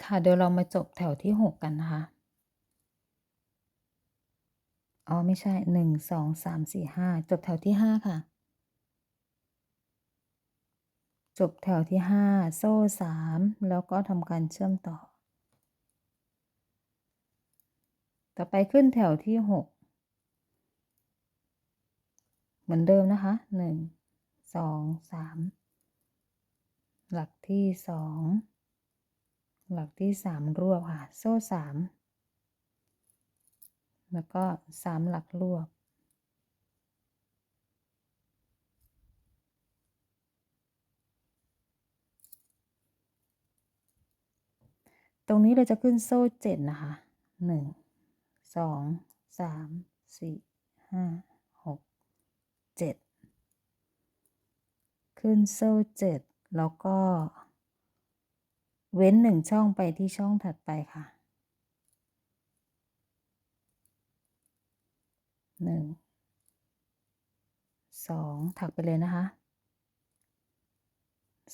ค่ะ เดี๋ยวเรามาจบแถวที่6กันนะคะ อ๋อ ไม่ใช่1 2 3 4 5จบแถวที่5ค่ะ จบแถวที่5โซ่3แล้วก็ทำการเชื่อมต่อ ต่อไปขึ้นแถวที่6เหมือนเดิมนะคะ1 2 3หลักที่2 หลักที่สามรวบค่ะ โซ่สามแล้วก็สามหลักรวบตรงนี้เราจะขึ้นโซ่เจ็ดนะคะหนึ่งสองสามสี่ห้าหกเจ็ดขึ้นโซ่เจ็ดแล้วก็ เว้นหนึ่งช่องไปที่ช่องถัดไปค่ะหนึ่งสองถักไปเลยนะคะ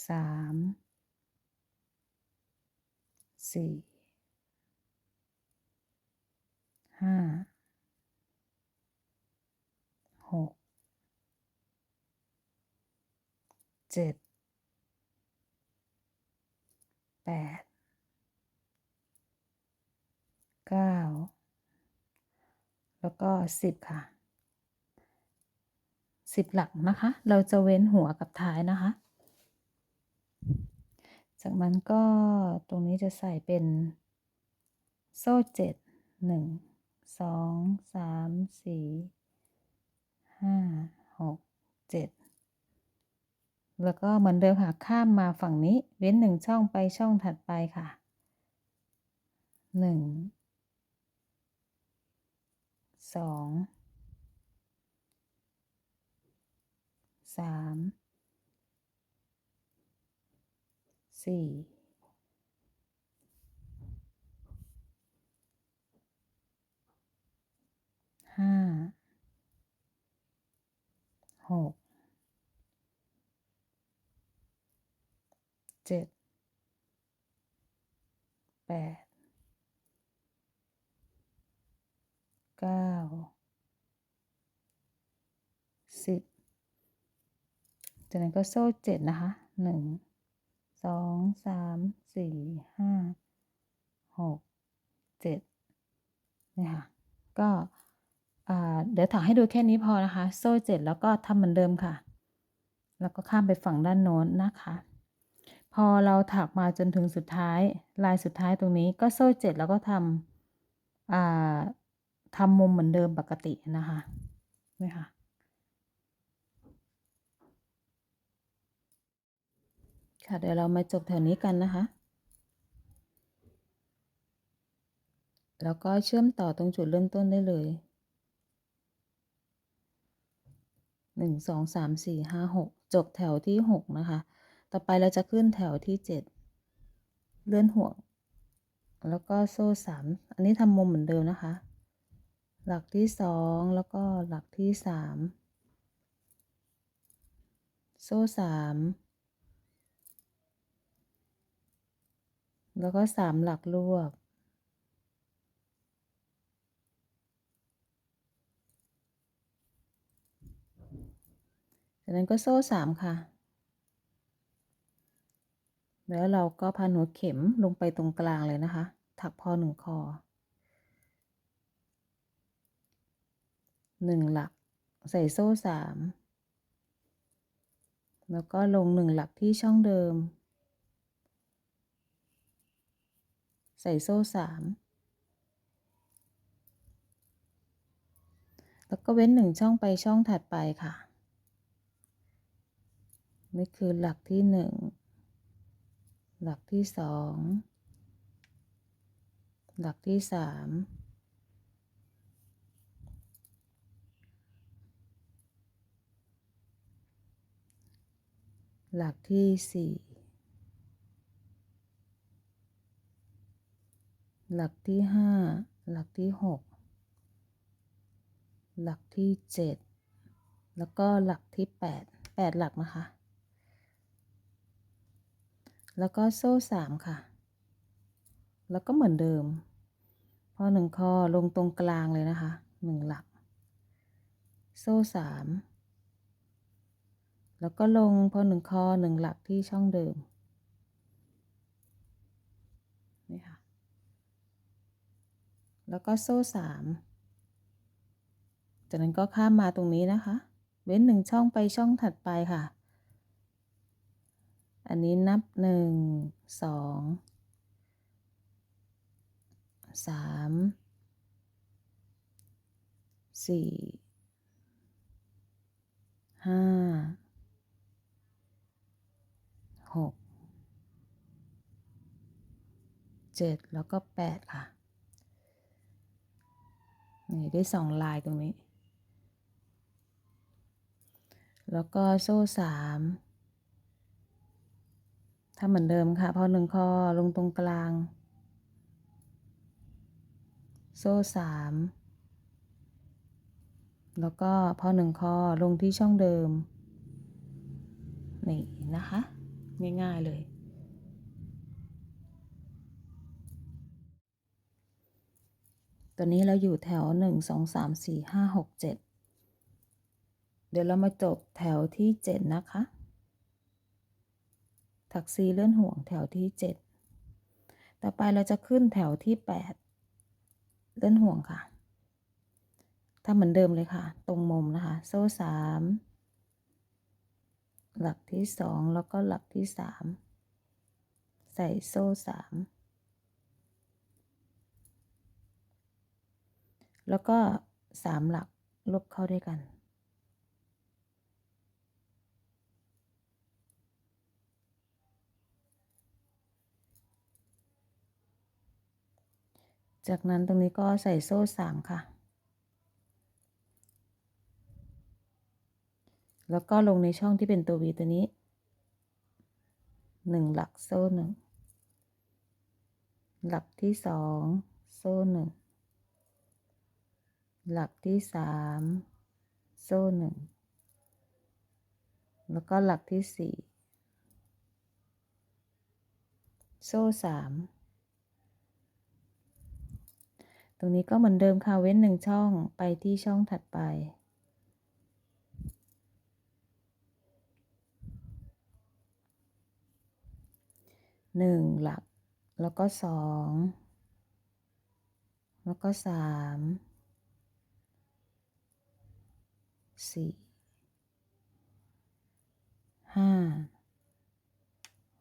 สามสี่ห้าหกเจ็ด แล้วก็10ค่ะ10หลักนะคะ เราจะเว้นหัวกับท้ายนะคะ จากนั้นก็ตรงนี้จะใส่เป็นโซ่7 1 2 3 4 5 6 7 แล้วก็เหมือนเดิมค่ะข้ามมาฝั่งนี้ เว้น1ช่องไปช่องถัดไปค่ะ1 2 3 4 5 6 7 8 9 10จากนั้นก็โซ่7นะคะ1 2 3 4 5 6 7เจ็ดนี่ยค่ะก็เดี๋ยวถักให้ดูแค่นี้พอนะคะ โซ่7แล้วก็ทำเหมือนเดิมค่ะ แล้วก็ข้ามไปฝั่งด้านโน้นนะคะ อเราถักมาจนถึงสุดท้าย ลายสุดท้ายตรงนี้ก็โซ่7แล้วก็ทำอ่าทำมุมเหมือนเดิมปกตินะคะนี่ค่ะค่ะเดี๋ยวเรามาจบแถวนี้กันนะคะ แล้วก็เชื่อมต่อตรงจุดเริ่มต้นได้เลย1 2 3 4 5 6จบแถวที่6นะคะ ต่อไปเราจะขึ้นแถวที่ 7 เลื่อนห่วง แล้วก็โซ่ 3 อันนี้ทำมุมเหมือนเดิมนะคะ หลักที่ 2 แล้วก็หลักที่ 3 โซ่ 3 แล้วก็ 3 หลักรวบจากนั้นก็โซ่ 3 ค่ะ แล้วเราก็พันหัวเข็มลงไปตรงกลางเลยนะคะ ถักพอ1คอ1หลัก ใส่โซ่3แล้วก็ลง1หลักที่ช่องเดิม ใส่โซ่3แล้วก็เว้น1ช่องไปช่องถัดไปค่ะ นี่คือหลักที่1 หลักที่2หลักที่3หลักที่4หลักที่5หลักที่6หลักที่7แล้วก็หลักที่8 8หลักนะคะ แล้วก็โซ่3ค่ะ แล้วก็เหมือนเดิม พอหนึ่งคอลงตรงกลางเลยนะคะหนึ่งหลัก โซ่สามแล้วก็ลงพอหนึ่งคอหนึ่งหลักที่ช่องเดิมนี่ค่ะ แล้วก็โซ่สามจากนั้นก็ข้ามมาตรงนี้นะคะ เว้นหนึ่งช่องไปช่องถัดไปค่ะ อันนี้นับหนึ่งสองสามสี่ห้าหกเจ็ดแล้วก็แปดค่ะ นี่ได้สองลายตรงนี้ แล้วก็โซ่สาม ทำเหมือนเดิมค่ะพอหนึ่งคอลงตรงกลาง โซ่สามแล้วก็พอหนึ่งคอลงที่ช่องเดิม นี่นะคะ ง่าย ๆ เลยตัวนี้เราอยู่แถวหนึ่งสองสามสี่ห้าหกเจ็ดเดี๋ยวเรามาจบแถวที่เจ็ดนะคะ ถักซีเลื่อนห่วงแถวที่เจ็ดต่อไปเราจะขึ้นแถวที่แปดเลื่อนห่วงค่ะทำเหมือนเดิมเลยค่ะ ตรงมุมนะคะ โซ่สามหลักที่สองแล้วก็หลักที่สามใส่โซ่สามแล้วก็สามหลักลบเข้าด้วยกัน จากนั้นตรงนี้ก็ใส่โซ่สามค่ะ แล้วก็ลงในช่องที่เป็นตัววีตัวนี้หนึ่งหลักโซ่หนึ่งหลักที่สองโซ่หนึ่งหลักที่สามโซ่หนึ่งแล้วก็หลักที่สี่โซ่สาม ตรงนี้ก็เหมือนเดิมค่ะเว้นหนึ่งช่องไปที่ช่องถัดไปหนึ่งหลัก แล้วก็สองแล้วก็สามสี่ห้า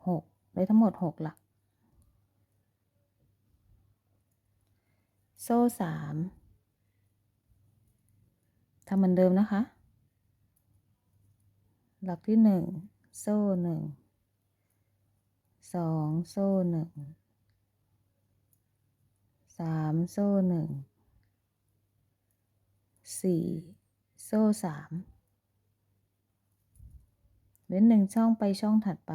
หกได้ทั้งหมดหกหลัก โซ่สามทำเหมือนเดิมนะคะ หลักที่หนึ่งโซ่หนึ่งสองโซ่หนึ่งสามโซ่หนึ่งสี่โซ่สามเว้นหนึ่งช่องไปช่องถัดไป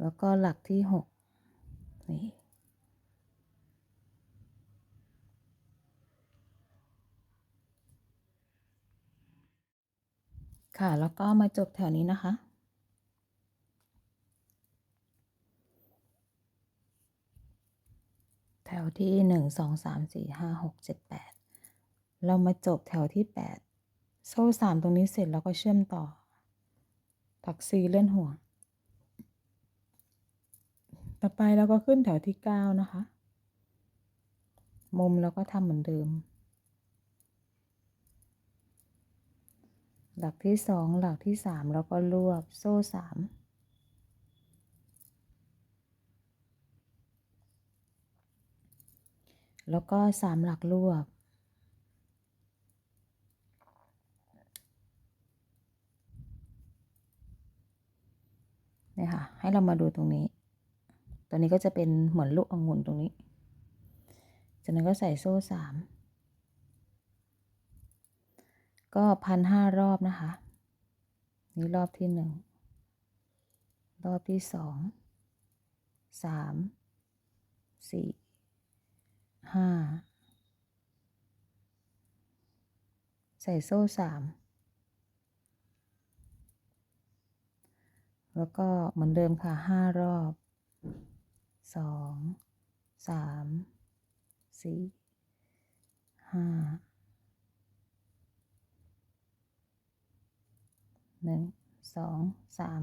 แล้วก็หลักที่หกนี่ค่ะ แล้วก็มาจบแถวนี้นะคะ แถวที่หนึ่งสองสามสี่ห้าหกเจ็ดแปดเรามาจบแถวที่แปดโซ่สามตรงนี้เสร็จแล้วก็เชื่อมต่อ ถักซีเลื่อนห่วง ต่อไปเราก็ขึ้นแถวที่เก้านะคะ มุมเราก็ทำเหมือนเดิม หลักที่สองหลักที่สามแล้วก็รวบโซ่สามแล้วก็สามหลักรวบ เนี่ยค่ะ ให้เรามาดูตรงนี้ ตัวนี้ก็จะเป็นเหมือนลูกองุ่นตรงนี้ จากนั้นก็ใส่โซ่สาม ก็พันห้ารอบนะคะ นี่รอบที่หนึ่ง รอบที่สอง สาม สี่ ห้า ใส่โซ่สามแล้วก็เหมือนเดิมค่ะห้ารอบ สองสามสี่ห้าหนึ่งสองสาม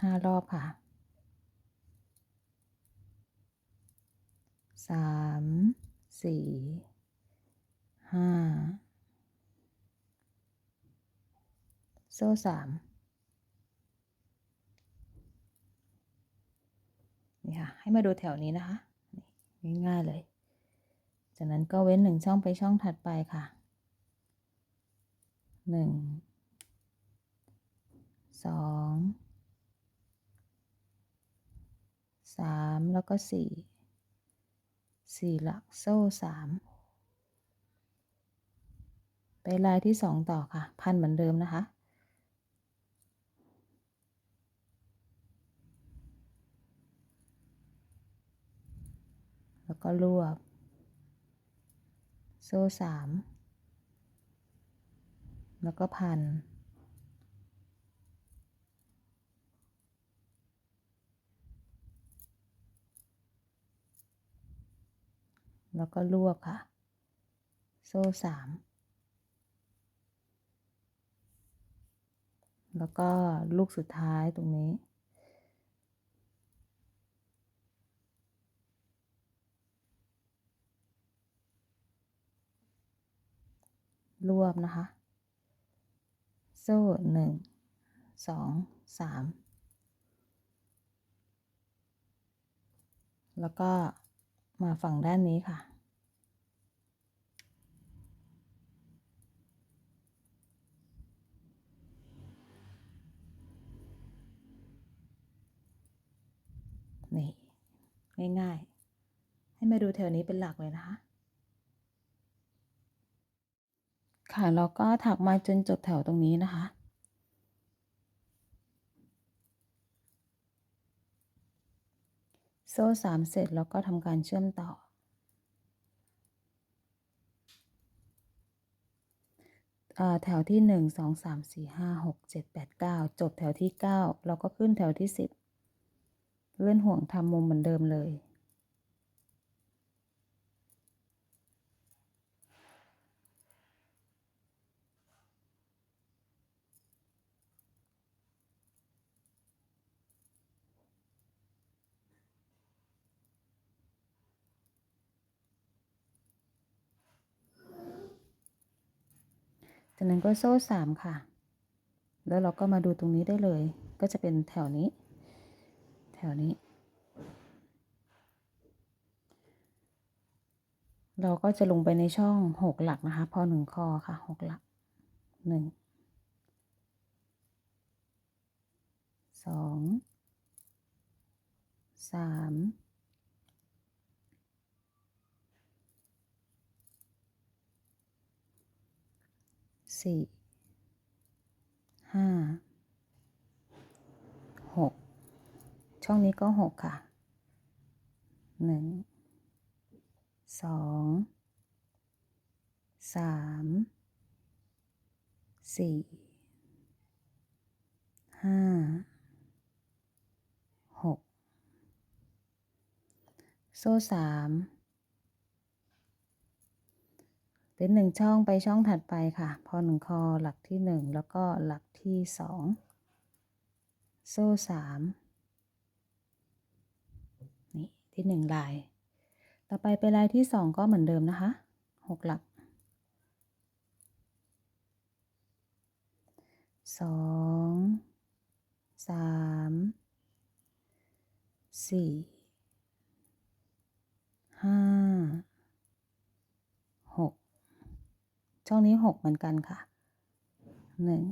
ห้ารอบค่ะสามสี่ห้าโซ่สาม นี่ค่ะ ให้มาดูแถวนี้นะคะง่ายๆเลย จากนั้นก็เว้นหนึ่งช่องไปช่องถัดไปค่ะหนึ่งสองสามแล้วก็สี่สี่หลักโซ่สามไปลายที่สองต่อค่ะ พันเหมือนเดิมนะคะ แล้วก็รวบ โซ่สามแล้วก็พัน แล้วก็รวบค่ะ โซ่สามแล้วก็ลูกสุดท้ายตรงนี้ รวบนะคะ โซ่หนึ่งสองสามแล้วก็มาฝั่งด้านนี้ค่ะ นี่ ง่าย ๆ ให้มาดูแถวนี้เป็นหลักเลยนะคะ ค่ะ แล้วก็ถักมาจนจบแถวตรงนี้นะคะ โซ่สามเสร็จแล้วก็ทำการเชื่อมต่อ แถวที่หนึ่งสองสามสี่ห้าหกเจ็ดแปดเก้าจบแถวที่เก้าเราก็ขึ้นแถวที่สิบเลื่อนห่วงทำมุมเหมือนเดิมเลย จากนั้นก็โซ่สามค่ะ แล้วเราก็มาดูตรงนี้ได้เลย ก็จะเป็นแถวนี้ แถวนี้ เราก็จะลงไปในช่องหกหลักนะคะ พอหนึ่งคอค่ะหกหลักหนึ่งสองสาม สี่ห้าหกช่องนี้ก็หกค่ะหนึ่งสองสามสี่ห้าหกโซ่สาม เป็นหนึ่งช่องไปช่องถัดไปค่ะ พอหนึ่งคอหลักที่หนึ่งแล้วก็หลักที่สองโซ่สามนี่ที่หนึ่งลาย ต่อไปไปลายที่สองก็เหมือนเดิมนะคะหกหลักสองสามสี่ห้า หก ช่องนี้หกเหมือนกันค่ะหนึ่ง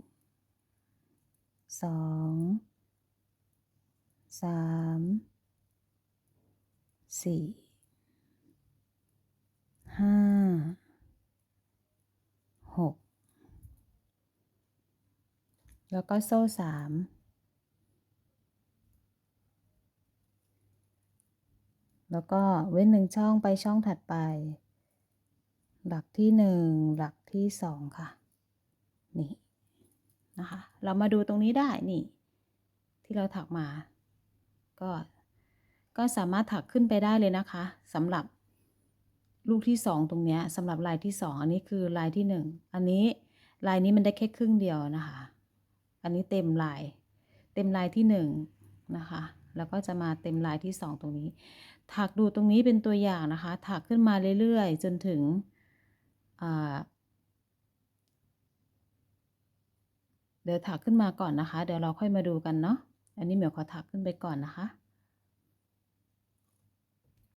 สองสามสี่ห้าหกแล้วก็โซ่สามแล้วก็เว้นหนึ่งช่องไปช่องถัดไป หลักที่หนึ่งหลักที่สองค่ะ นี่นะคะ เรามาดูตรงนี้ได้นี่ ที่เราถักมา ก็ก็สามารถถักขึ้นไปได้เลยนะคะสำหรับลูกที่สองตรงเนี้ยสำหรับลายที่สองอันนี้คือลายที่หนึ่งอันนี้ลายนี้มันได้แค่ครึ่งเดียวนะคะ อันนี้เต็มลาย เต็มลายที่หนึ่งนะคะ แล้วก็จะมาเต็มลายที่สองตรงนี้ ถักดูตรงนี้เป็นตัวอย่างนะคะ ถักขึ้นมาเรื่อยๆ จนถึง เดี๋ยวถักขึ้นมาก่อนนะคะ เดี๋ยวเราค่อยมาดูกันเนาะ อันนี้เหมียวขอถักขึ้นไปก่อนนะคะ